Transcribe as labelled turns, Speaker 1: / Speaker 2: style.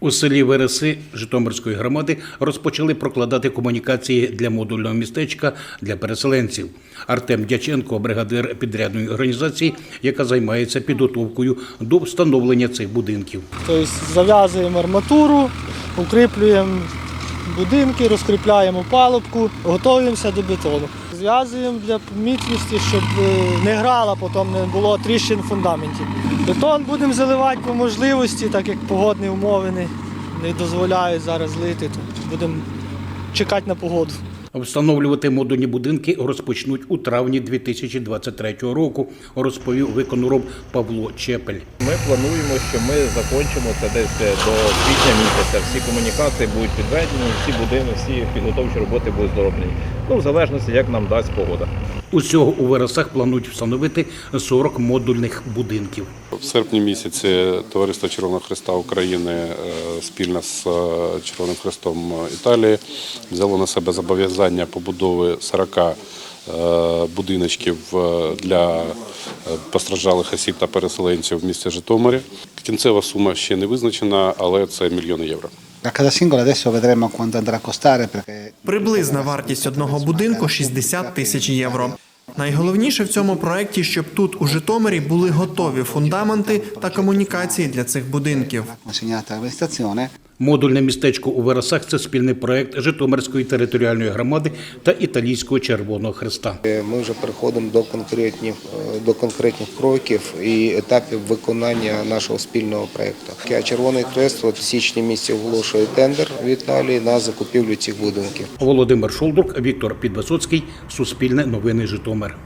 Speaker 1: У селі Вереси Житомирської громади розпочали прокладати комунікації для модульного містечка для переселенців. Артем Дяченко, бригадир підрядної організації, яка займається підготовкою до встановлення цих будинків.
Speaker 2: Тобто зав'язуємо арматуру, укріплюємо будинки, розкріпляємо палубку, готуємося до бетону. Зв'язуємо для міцності, щоб е, не грала, потім не було тріщин в фундаменті. Бетон будемо заливати по можливості, так як погодні умови не дозволяють зараз лити, то будемо чекати на погоду.
Speaker 1: Встановлювати модульні будинки розпочнуть у травні 2023 року, розповів виконроб Павло Чепель.
Speaker 3: Ми плануємо, що ми закінчимо це десь е, до квітня місяця. Всі комунікації будуть підведені, всі будинки, всі підготовчі роботи будуть зроблені. Ну, в залежності, як нам дасть погода.
Speaker 1: Усього у Вересах планують встановити 40 модульних будинків.
Speaker 4: В серпні місяці Товариство Червоного Христа України е, спільно з е, Червоним Хрестом Італії взяло на себе зобов'язання побудови 40 е, будиночків для постраждалих осіб та переселенців в місті Житомирі. Кінцева сума ще не визначена, але це мільйони євро.
Speaker 5: La casa singola adesso vedremo quanto andrà a costare perché
Speaker 6: Приблизна вартість одного будинку 60 тисяч євро. Найголовніше в цьому проєкті, щоб тут у Житомирі були готові фундаменти та комунікації для цих будинків.
Speaker 5: consegnata all'amministrazione
Speaker 1: Модульне містечко у Вересах це спільний проект Житомирської територіальної громади та Італійського Червоного Христа.
Speaker 7: Ми вже переходимо до конкретних е, до конкретних кроків і етапів виконання нашого спільного проекту. Червоний Хрест от в січні місяці оголошує тендер в Італії на закупівлю цих будинків.
Speaker 1: Володимир Шолдрук, Віктор Підвисоцький, Суспільне новини Житомир.